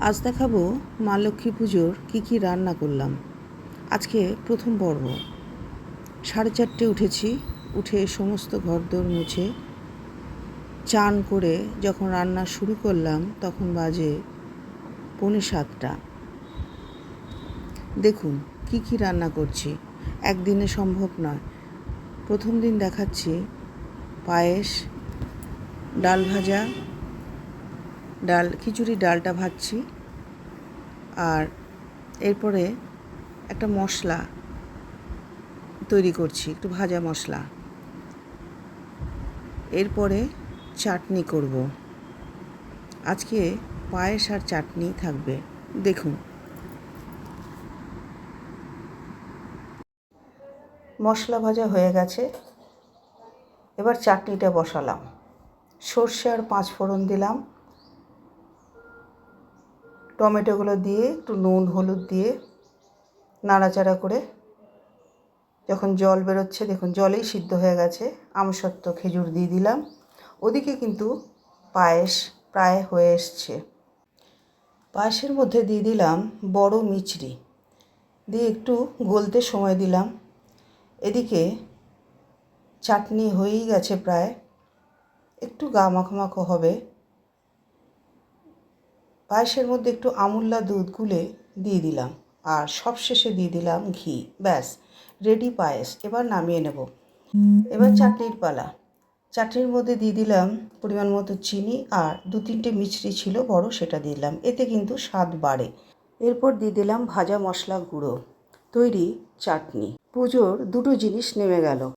আজ দেখাবো মা লক্ষ্মী পুজোর কী কী রান্না করলাম। আজকে প্রথম পর্ব। সাড়ে চারটে উঠেছি, উঠে সমস্ত ঘরদোর মুছে চান করে যখন রান্না শুরু করলাম তখন বাজে পৌনে সাতটা। দেখুন কি কি রান্না করছি। একদিনে সম্ভব নয়। প্রথম দিন দেখাচ্ছি পায়েস, ডাল ভাজা ডাল, খিচুড়ি ডালটা ভাজছি। আর এরপরে একটা মশলা তৈরি করছি, একটু ভাজা মশলা। এরপরে চাটনি করব। আজকে পায়েস আর চাটনি থাকবে। দেখুন। মশলা ভাজা হয়ে গেছে। এবার চাটনিটা বসালাম। সর্ষে আর পাঁচ ফোড়ন দিলাম। টমেটোগুলো দিয়ে একটু নুন, হলুদ দিয়ে নাড়াচাড়া করে যখন জল বেরোচ্ছে, দেখুন জলেই সিদ্ধ হয়ে গেছে। আমসত্ত্ব, খেজুর দিয়ে দিলাম। ওদিকে কিন্তু পায়েস প্রায় হয়ে এসছে। পায়েসের মধ্যে দিয়ে দিলাম বড় মিচড়ি দিয়ে একটু গলতে সময় দিলাম। এদিকে চাটনি হয়েই গেছে প্রায়। একটু গা মাখো হবে। পায়েসের মধ্যে একটু আমুল্লা দুধ গুলে দিয়ে দিলাম আর সবশেষে দিয়ে দিলাম ঘি। ব্যাস রেডি পায়েস। এবার নামিয়ে নেব। এবার চাটনির পালা। চাটনির মধ্যে দিয়ে দিলাম পরিমাণ মতো চিনি আর দু তিনটে মিছরি ছিল বড়, সেটা দিলাম। এতে কিন্তু স্বাদ বাড়ে। এরপর দিয়ে দিলাম ভাজা মশলা গুঁড়ো। তৈরি চাটনি। পুজোর দুটো জিনিস নেমে গেল।